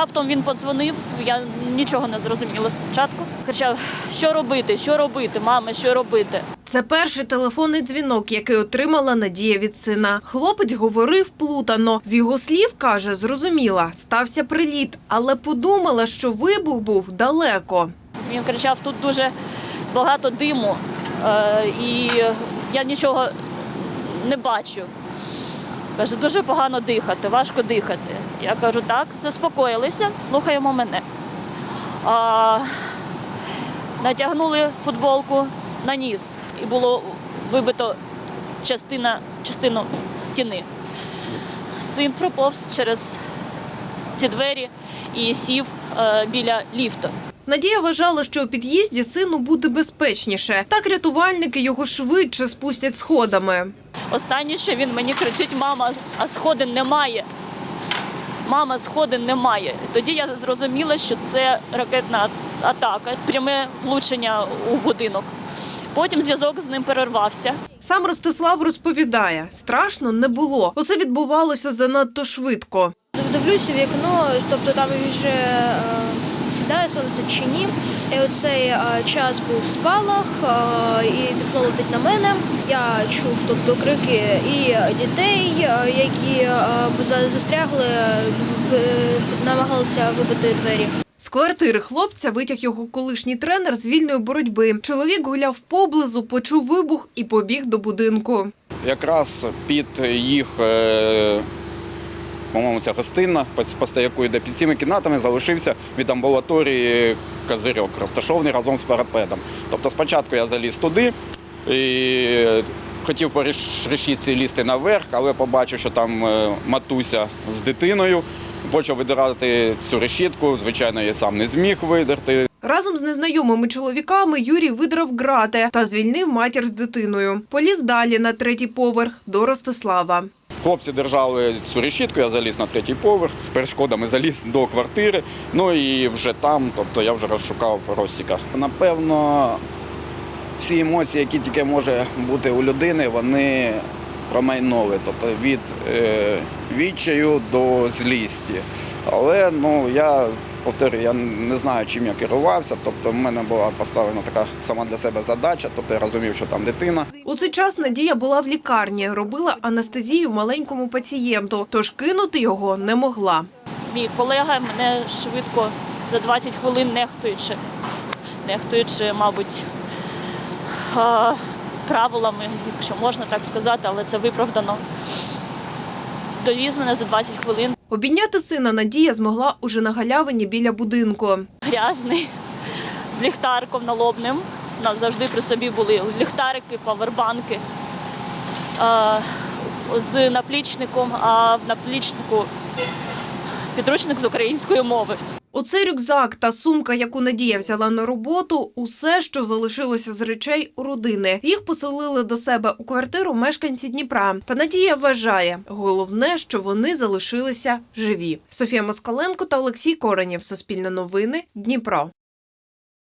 раптом він подзвонив, я нічого не зрозуміла спочатку. Кричав, що робити, що робити, мама, що робити. Це перший телефонний дзвінок, який отримала Надія від сина. Хлопець говорив плутано. З його слів каже, зрозуміла, стався приліт, але подумала, що вибух був далеко. Він кричав, тут дуже багато диму, е, і я нічого не бачу. Каже, дуже погано дихати, важко дихати. Я кажу, так, заспокоїлися, слухаємо мене. А, натягнули футболку на ніс, і було вибито частина, частину стіни. Син проповз через ці двері і сів е, біля ліфту. Надія вважала, що у під'їзді сину буде безпечніше. Так рятувальники його швидше спустять сходами. Останнє, що він мені кричить: мама, а сходин немає. Мама, сходин немає. Тоді я зрозуміла, що це ракетна атака, пряме влучення у будинок. Потім зв'язок з ним перервався. Сам Ростислав розповідає, страшно не було. Усе відбувалося занадто швидко. Дивлюся в вікно, тобто там вже е, сідає сонце чи ні. І оцей е, час був спалах, е, і вікно летить на мене. Я чув тобто крики і дітей, е, які за- застрягли, в- в- намагалися вибити двері. З квартири хлопця витяг його колишній тренер з вільної боротьби. Чоловік гуляв поблизу, почув вибух і побіг до будинку. Якраз під їх, по-моєму, ця гостинна, по- стояку йде під цими кімнатами, залишився від амбулаторії козирьок, розташований разом з парапетом. Тобто спочатку я заліз туди і хотів по реш- решітці лізти наверх, але побачив, що там е, матуся з дитиною. Почав видирати цю решітку. Звичайно, я сам не зміг видерти. Разом з незнайомими чоловіками Юрій видрав грати та звільнив матір з дитиною. Поліз далі на третій поверх до Ростислава. Хлопці держали цю решітку, я заліз на третій поверх, з перешкодами заліз до квартири. Ну і вже там, тобто я вже розшукав розсіка. Напевно, всі емоції, які тільки може бути у людини, вони промайнові, тобто від е, відчаю до злісті. Але ну я повторюю, я не знаю, чим я керувався. Тобто, в мене була поставлена така сама для себе задача, тобто я розумів, що там дитина. У цей час Надія була в лікарні, робила анестезію маленькому пацієнту, тож кинути його не могла. Мій колега мене швидко за 20 хвилин нехтуючи, нехтуючи, мабуть, правилами, якщо можна так сказати, але це виправдано. Довіз мене за 20 хвилин. Обійняти сина Надія змогла уже на галявині біля будинку. грязний, з ліхтариком налобним. У завжди при собі були ліхтарики, павербанки е, з наплічником, а в наплічнику підручник з української мови. Оцей рюкзак та сумка, яку Надія взяла на роботу, усе, що залишилося з речей у родини. Їх поселили до себе у квартиру мешканці Дніпра. Та Надія вважає, головне, що вони залишилися живі. Софія Москаленко та Олексій Коренєв. Суспільне новини. Дніпро.